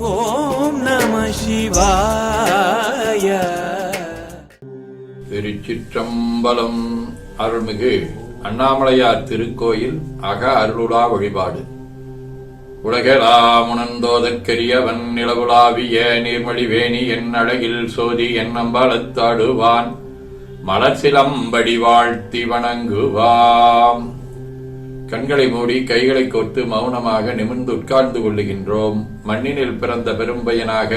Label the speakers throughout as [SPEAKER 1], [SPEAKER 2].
[SPEAKER 1] ஓம் நம சிவாய.
[SPEAKER 2] திருச்சிற்றம்பலம் அருள்மிகு அண்ணாமலையார் திருக்கோயில் அக அருளுலா வழிபாடு. உலகலாமுணந்தோதற்கரியவன் நிலவுலாவிய நீர்மொழிவேணி என் அழகில் சோதி என் அம்பலத்தாடுவான் மலர் வாழ்த்தி வணங்குவாம். கண்களை மூடி கைகளை கோர்த்து மௌனமாக நிமிர்ந்து உட்கார்ந்து கொள்ளுகின்றோம். மண்ணினில் பிறந்த பெரும்பயனாக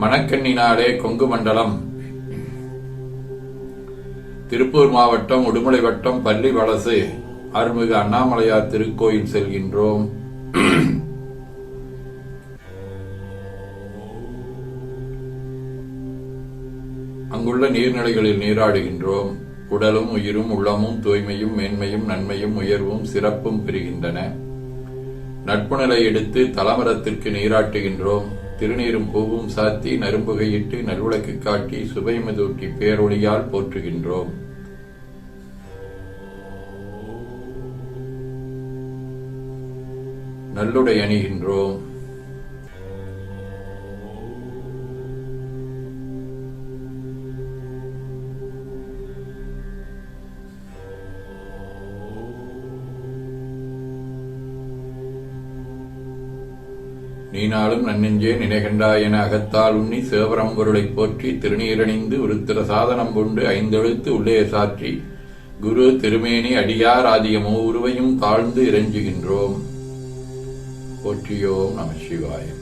[SPEAKER 2] மணக்கண்ணினாலே கொங்கு மண்டலம். திருப்பூர் மாவட்டம் உடுமலை வட்டம் பள்ளி வலசு அருள்மிகு அண்ணாமலையார் திருக்கோயில் செல்கின்றோம். அங்குள்ள நீர்நிலைகளில் நீராடுகின்றோம். உடலும் உயிரும் உள்ளமும் தூய்மையும் மேன்மையும் நன்மையும் உயர்வும் சிறப்பும் பெறுகின்றன. நட்புணலை எடுத்து தலமரத்திற்கு நீராட்டுகின்றோம். திருநீரும் பூவும் சாத்தி நரும்புகையிட்டு நல்விளக்கு காட்டி சுபைமதூட்டி பேரொழியால் போற்றுகின்றோம். நல்லுடை அணிகின்றோம். நீனாலும் நன்னெஞ்சே நினைகண்டாய் என அகத்தால் உண்ணி சேவரம் பொருளைப் போற்றி திருநீரணிந்து உருத்திர சாதனம் கொண்டு ஐந்தெழுத்து உள்ளே சாற்றி குரு திருமேனி அடியார் ஆதிய மூவுருவையும் தாழ்ந்து இறைஞ்சுகின்றோம். போற்றியோம் நம சிவாயம்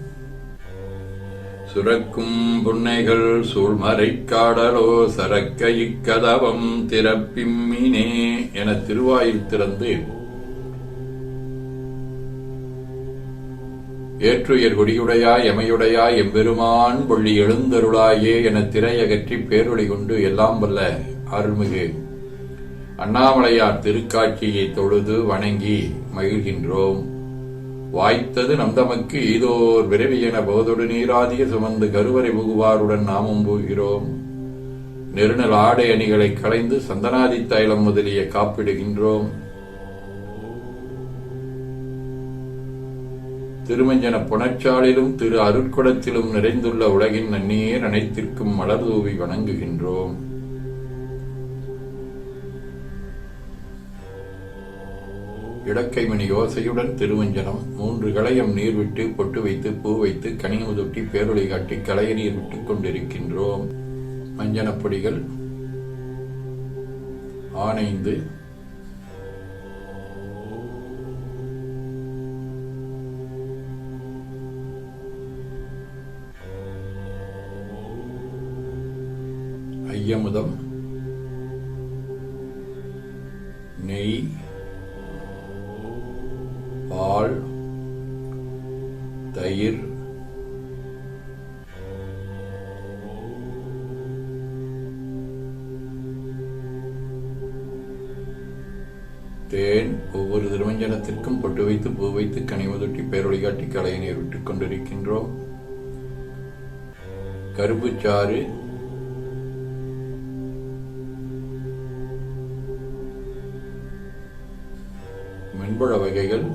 [SPEAKER 2] சுரக்கும் புன்னைகள் சூழ்மறைக் காடலோ சரக்க இக்கதவம் திறப்பிம்மினே என திருவாயில் திறந்து ஏற்றுயர் கொடியுடையாய் எமையுடையாய் எம்பெருமான் பொள்ளி எழுந்தருளாயே என திரையகற்றி பேரொழி கொண்டு எல்லாம் வல்ல அருள்மிகு. அண்ணாமலையார் திருக்காட்சியை தொழுது வணங்கி மகிழ்கின்றோம். வாய்த்தது நம் தமக்கு விரைவி என போதொடு நீராதிய சுமந்து கருவறை புகுவாருடன் நாமும் போகிறோம். நெருநல் ஆடை அணிகளை களைந்து சந்தனாதி தைலம் முதலிய காப்பிடுகின்றோம். திருமஞ்சன புனச்சாலிலும் திரு அருட்குடத்திலும் நிறைந்துள்ள உலகின் நன்னீர் அனைத்திற்கும் மலர் தூவி வணங்குகின்றோம். இடக்கைமணி யோசையுடன் திருவஞ்சனம். மூன்று களையம் நீர் விட்டு பொட்டு வைத்து பூ வைத்து கனிமுதொட்டி பேரொளி காட்டி களைய நீர் விட்டுக் கொண்டிருக்கின்றோம். மஞ்சனப் பொடிகள் ஆனைந்து ஐயமுதம் நெய் தயிர் தேன் ஒவ்வொரு திருமஞ்சனத்திற்கும் பொட்டு வைத்து பூ வைத்து கனிமுதொட்டி பேரொழிகாட்டி கலையினை விட்டுக் கொண்டிருக்கின்றோம் கரும்புச்சாறு மென்பழ வகைகள்.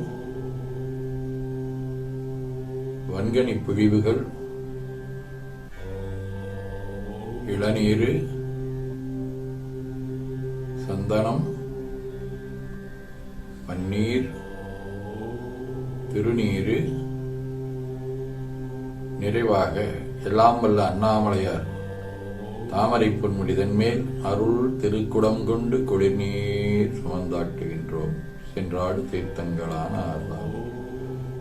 [SPEAKER 2] வன்கனி பிழிவுகள் இளநீரு சந்தனம் பன்னீர் திருநீரு நிறைவாக எல்லாம் வல்ல அண்ணாமலையார் தாமரை பொன்முடிதன் மேல் அருள் திருக்குடம் கொண்டு குடிநீர் சுமந்தாட்டுகின்றோம். சென்றாடு தீர்த்தங்களான ஆர்ந்தாம்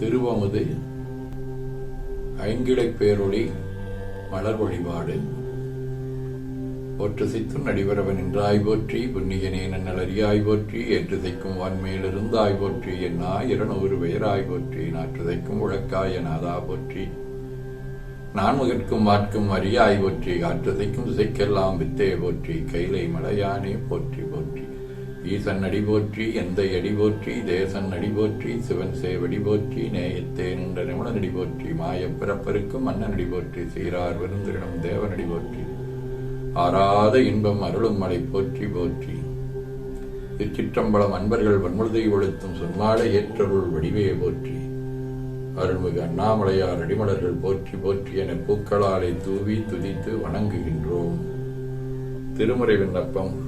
[SPEAKER 2] திருவமுது ஐங்கிழைப் பேரொளி மலர் வழிபாடு. ஒற்று சித்தும் நடிவரவன் என்றாய் போற்றி புண்ணியனே நன்னலறியாய் போற்றி என்று தைக்கும் வான்மேலிருந்தாய் போற்றி என்னா இருநூறு பெயராய் போற்றி நாற்று தைக்கும் என் நாதா போற்றி. நான் முகிற்கும் வாட்கும் அறியாய் போற்றி காற்று தைக்கும் திசைக்கெல்லாம் வித்தே போற்றி கைலை மலையானே போற்றி போற்றி. ஈசன் அடிபோற்றி எந்த அடிபோற்றி தேசன் அடிபோற்றி சிவன் சேவடி போற்றி நேயத்தே நின்ற நிமிடம் போற்றி மாயப் பிறப்பருக்கும் மன்னன் அடிபோற்றி சீரார் விருந்திடம் தேவனடி போற்றி ஆறாத இன்பம் அருளும் மலை போற்றி போற்றி. திருச்சிற்றம்பலம் அன்பர்கள் வன்முழுதை ஒழுத்தும் சொன்னாட ஏற்றருள் வடிவையை போற்றி. அருள்மிகு அண்ணாமலையார் அடிமலர்கள் போற்றி போற்றி என பூக்களாலை தூவி துதித்து வணங்குகின்றோம். திருமுறை விண்ணப்பம்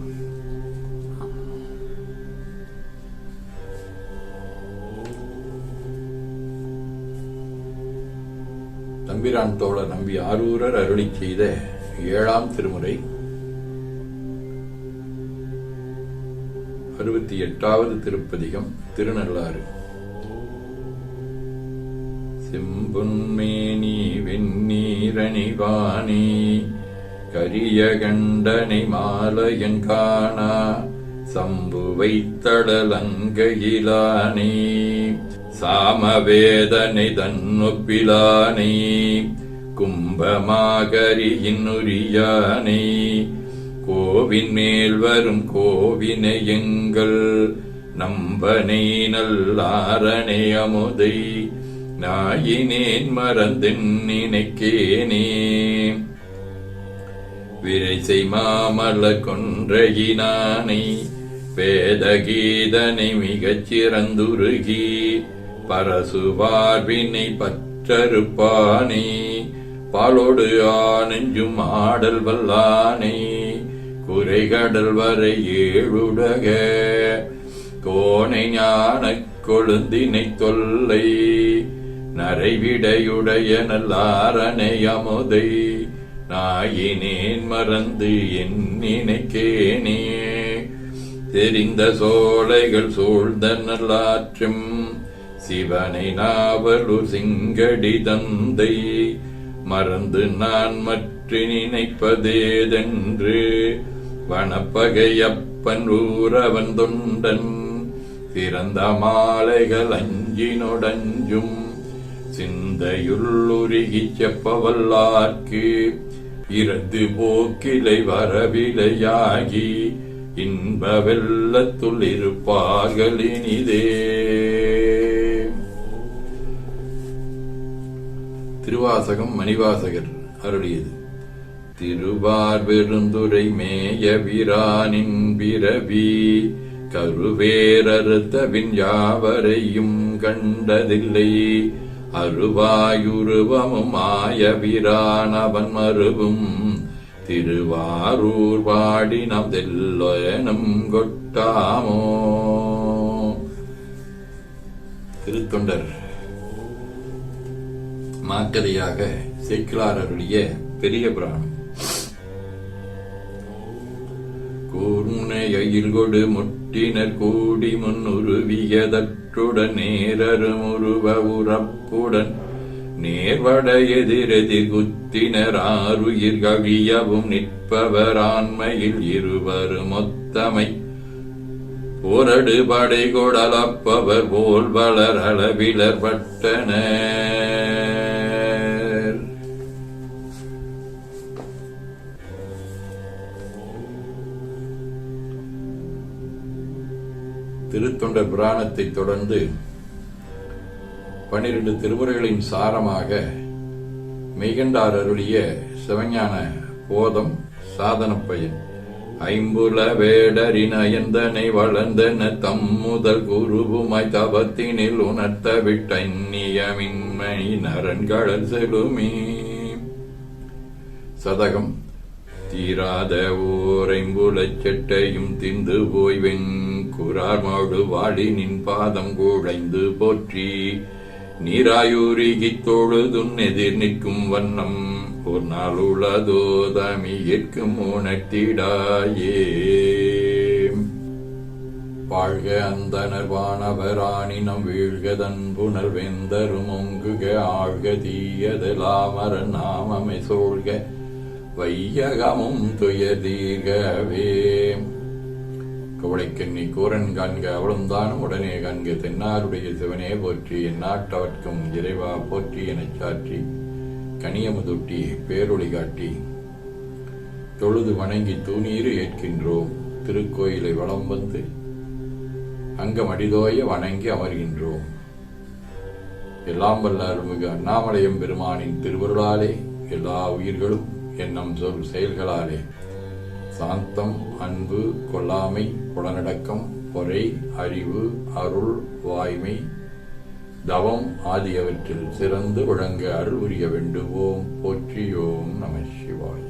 [SPEAKER 2] தம்பிரான் தோழர் நம்பி ஆரூரர் அருளி செய்த ஏழாம் திருமுறை. அறுபத்தி எட்டாவது திருப்பதிகம் திருநள்ளாறு. செம்பொன்மேனி வெந்நீரணிவானி கரிய கண்டனை மாலையங்கானா சம்பு வைத்தடலங்கையிலானே சாமவேதனை தன்னொப்பிலானை கும்பமாகரியினுரியானை. கோவின் மேல் வரும் கோவினை எங்கள் நம்பனை நல்லாரணை அமுதை நாயினேன் மறந்தென் நினைக்கேனே. விரைசை மாமல்ல கொன்றையினானை வேதகீதனை மிகச் சிறந்துருகி பரசுவார்வினை பற்றறுப்பானே. பாலோடு ஆனெஞ்சும் ஆடல் வல்லானே. குறைகடல் வரை ஏழுடக. கோணை ஞான கொழுந்தினை தொல்லை. நரைவிடையுடைய நல்லாரணை அமுதை. நாயினேன் மறந்து என் நினைக்கேனே. தெரிந்த சோலைகள் சூழ்ந்த நல்லாற்றும் சிவனை நாவலு சிங்கடி தந்தை. மறந்து நான் மற்ற நினைப்பதேதென்று வனப்பகையப்பன் ஊரவன் தொண்டன். திறந்த மாலைகள் அஞ்சினொடஞ்சும் சிந்தையுள்ளுருகிச் செப்பவல்லார்க்கு. இறந்து போக்கிலை வரவிலையாகி இன்ப வெள்ளத்துள் இருப்பாகலினிதே திருவாசகம் மணிவாசகர் அருளியது. திருவார் பெருந்துரை மேய வீரானின் பிறவி கருவேரறுத்தவின் யாவரையும் கண்டதில்லை. அருவாயுருவமும் ஆய வீரானவன் மருவும் திருவாரூர் பாடினம் நம் கொட்டாமோ. திருத்தொண்டர் மாக்கதையாக சேக்கிலாரருடைய பெரிய புராணம். கூர்முனையில் கொடு முட்டினர் கூடி முன்னுருவியதற்றுடன் நேரருமுருவ உறப்புடன் நேர்வட எதிரெதிர் குத்தினர் ஆறுயிர் கவியவும் நிற்பவர் ஆண்மையில் இருவரும் ஒத்தமை. போரடு படை கொடலப்பவர் போல் வளர் அளவிலர் பட்டன. திருத்தொண்டர் புராணத்தை தொடர்ந்து பன்னிரண்டு திருமுறைகளின் சாரமாக மெய்கண்டார் அருளிய சிவஞான போதம் சாதன பயன். ஐம்புல வேடரின் வளர்ந்தன தம் முதல் குருபுமாய் தபத்தினில் உணர்த்த விட்டன்னியமின்மணி நரன்கடல் செலுமே சதகம் தீராத ஓரைம்புலச் செட்டையும் திந்து போய் வெண் கூறார்மோடு வாடி நின் பாதம் கூழைந்து போற்றி நீராயூரிகித் தொழுதுன் எதிர் நிற்கும் வண்ணம் ஒரு நாள் உளதோ தமியிற்கும் உணர்த்திடாயே வாழ்க அந்தனர் வானவராணினம் தன்புணர் வெந்தரும் ஒங்குக ஆழ்க தீயதெலாமர நாமமை சோழ்க வையகமும் துயர் தீர்கவே. கவலைக்கண்ணி கூரன் காண்க அவளும்தானும் உடனே காண்க தென்னாருடைய சிவனே போற்றி எந்நாட்டவர்க்கும் இறைவா போற்றி எனச் சாற்றி கனியமுதுட்டி பேரொளி காட்டி தொழுது வணங்கி தூணீறு ஏற்கின்றோம் திருக்கோயிலை வளம் வந்து அங்கம் அடிதோய வணங்கி அமர்கின்றோம். எல்லாம் வல்ல அருள்மிகு அண்ணாமலையம் பெருமானின் திருவருளாலே எல்லா உயிர்களும் எண்ணம் சொல் செயல்களாலே சாந்தம் அன்பு கொல்லாமை புலனடக்கம் பொறை அறிவு அருள் வாய்மை தவம் ஆகியவற்றில் சிறந்து விளங்க அருள் உரிய வேண்டுவோம். போற்றியோம் நம சிவாய்.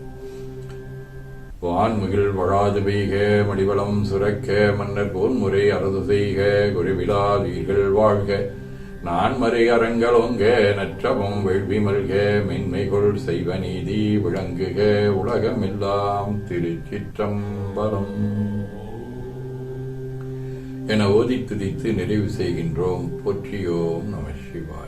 [SPEAKER 2] வான்மிகில் வழாது பெய்க மடிவளம் சுரக்க மன்னர் போன்முறை அரசு செய்க குருவிழாதீர்கள் வாழ்க. நான் அறங்களோங்க நற்றவம் வேள்வி மல்க மென்மைகொள் செய்வ நீதி விளங்குக உலகமெல்லாம் திருச்சிற்றம்பலம். என ஓதி துதித்து நிறைவு செய்கின்றோம். போற்றியோம் நம சிவாய்.